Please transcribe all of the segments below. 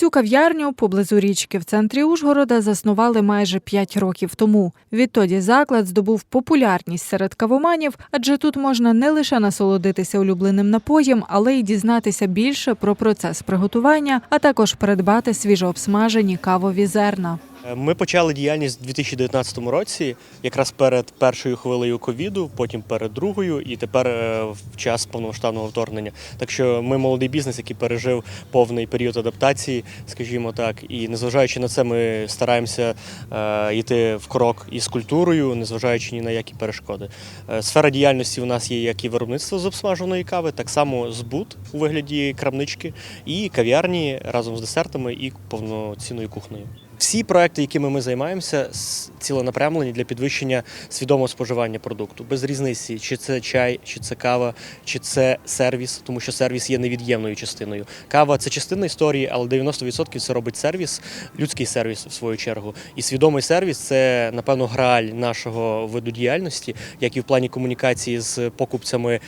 Цю кав'ярню поблизу річки в центрі Ужгорода заснували майже 5 років тому. Відтоді заклад здобув популярність серед кавоманів, адже тут можна не лише насолодитися улюбленим напоєм, але й дізнатися більше про процес приготування, а також придбати свіжообсмажені кавові зерна. Ми почали діяльність у 2019 році, якраз перед першою хвилею ковіду, потім перед другою, і тепер е, в час повномасштабного вторгнення. Так що ми молодий бізнес, який пережив повний період адаптації, скажімо так. І незважаючи на це, ми стараємося е, йти в крок із культурою, незважаючи ні на які перешкоди. Е, Сфера діяльності у нас є як і виробництво з обсмаженої кави, так само збут у вигляді крамнички, і кав'ярні разом з десертами і повноцінною кухнею. Всі проекти, якими ми займаємося, ціленапрямлені для підвищення свідомого споживання продукту. Без різниці, чи це чай, чи це кава, чи це сервіс, тому що сервіс є невід'ємною частиною. Кава це частина історії, але 90% це робить сервіс, людський сервіс в свою чергу. І свідомий сервіс це, напевно, граль нашого виду діяльності, як і в плані комунікації з покупцями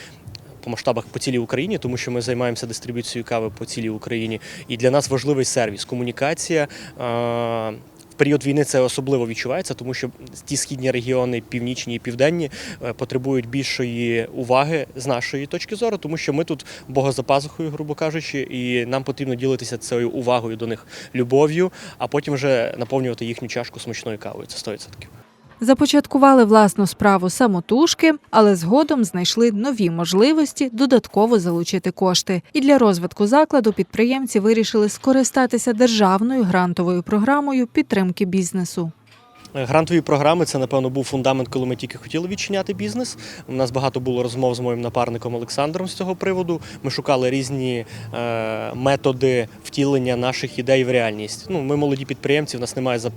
по масштабах по цілій Україні, тому що ми займаємося дистриб'юцією кави по цілій Україні. І для нас важливий сервіс, комунікація. В період війни це особливо відчувається, тому що ті східні регіони, північні і південні, е, потребують більшої уваги з нашої точки зору, тому що ми тут Бога за пазухою, грубо кажучи, і нам потрібно ділитися цією увагою до них, любов'ю, а потім вже наповнювати їхню чашку смачною кавою. Це 100%. Започаткували власну справу самотужки, але згодом знайшли нові можливості додатково залучити кошти. І для розвитку закладу підприємці вирішили скористатися державною грантовою програмою підтримки бізнесу. Грантові програми це, напевно, був фундамент, коли ми тільки хотіли відчиняти бізнес. У нас багато було розмов з моїм напарником Олександром з цього приводу. Ми шукали різні е, методи втілення наших ідей в реальність. Ну, ми молоді підприємці, в нас немає за,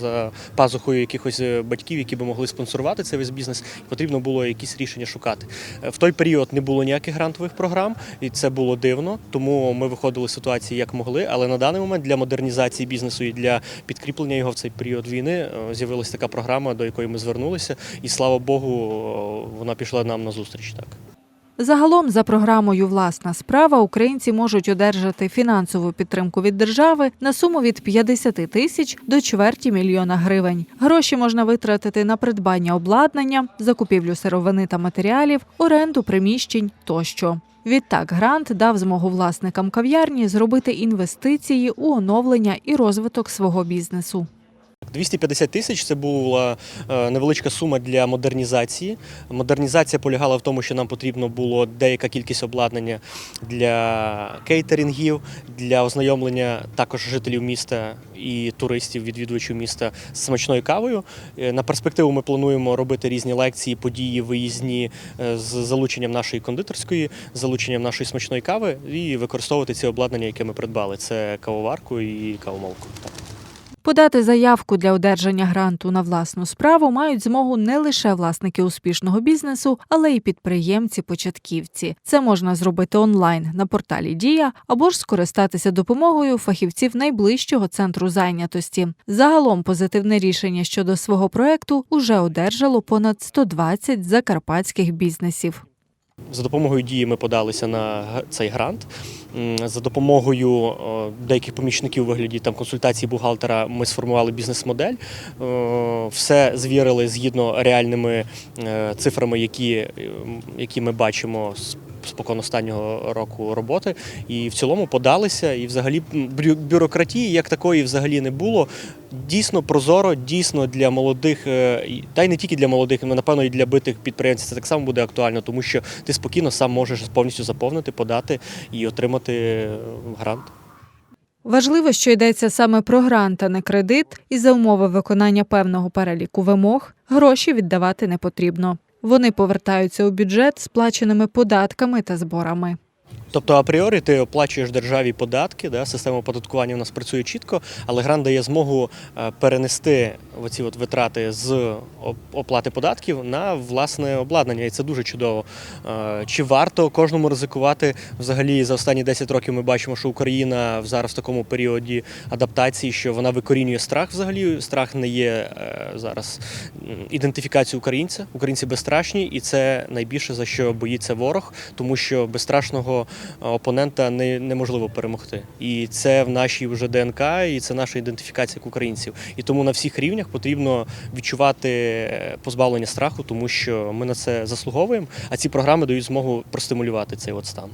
за пазухою якихось е, батьків, які би могли спонсорувати цей весь бізнес. Потрібно було якісь рішення шукати. Е, В той період не було ніяких грантових програм, і це було дивно. Тому ми виходили з ситуації як могли. Але на даний момент для модернізації бізнесу і для підкріплення його в цей період війни з'явилася така програма, до якої ми звернулися, і слава Богу, вона пішла нам на зустріч. Так. Загалом, за програмою Власна справа українці можуть одержати фінансову підтримку від держави на суму від 50 тисяч до чверті мільйона гривень. Гроші можна витратити на придбання обладнання, закупівлю сировини та матеріалів, оренду приміщень тощо. Відтак, грант дав змогу власникам кав'ярні зробити інвестиції у оновлення і розвиток свого бізнесу. 250 тисяч це була е, невеличка сума для модернізації. Модернізація полягала в тому, що нам потрібно було деяка кількість обладнання для кейтерингів, для ознайомлення також жителів міста і туристів, відвідувачів міста з смачною кавою. Е, На перспективу ми плануємо робити різні лекції, події, виїзні е, з залученням нашої кондитерської, з залученням нашої смачної кави і використовувати ці обладнання, яке ми придбали. Це кавоварку і кавомолку. Подати заявку для одержання гранту на власну справу мають змогу не лише власники успішного бізнесу, але й підприємці-початківці. Це можна зробити онлайн на порталі Дія або ж скористатися допомогою фахівців найближчого центру зайнятості. Загалом позитивне рішення щодо свого проекту уже одержало понад 120 закарпатських бізнесів. За допомогою дії ми подалися на цей грант. За допомогою деяких помічників у вигляді там консультації бухгалтера ми сформували бізнес-модель. Все звірили згідно реальними е, цифрами, які, які ми бачимо з спокон останнього року роботи. І в цілому подалися. І взагалі бюрократії як такої взагалі не було. Дійсно прозоро, дійсно для молодих, е, та й не тільки для молодих, але напевно і для битих підприємців це так само буде актуально, тому що ти спокійно сам можеш повністю заповнити, подати і отримати е, грант. Важливо, що йдеться саме про грант, а не кредит, і за умови виконання певного переліку вимог гроші віддавати не потрібно. Вони повертаються у бюджет сплаченими податками та зборами. Тобто апріорі ти оплачуєш державі податки, да, система оподаткування у нас працює чітко, але грант дає змогу е, перенести оці от витрати з оплати податків на власне обладнання, і це дуже чудово. Е, Чи варто кожному ризикувати? Взагалі за останні 10 років ми бачимо, що Україна зараз в такому періоді адаптації, що вона викорінює страх. Взагалі страх не є е, зараз ідентифікацією українця. Українці безстрашні, і це найбільше за що боїться ворог, тому що безстрашного опонента не, неможливо перемогти. І це в нашій вже ДНК, і це наша ідентифікація як українців. І тому на всіх рівнях потрібно відчувати е, позбавлення страху, тому що ми на це заслуговуємо. А ці програми дають змогу простимулювати цей от стан.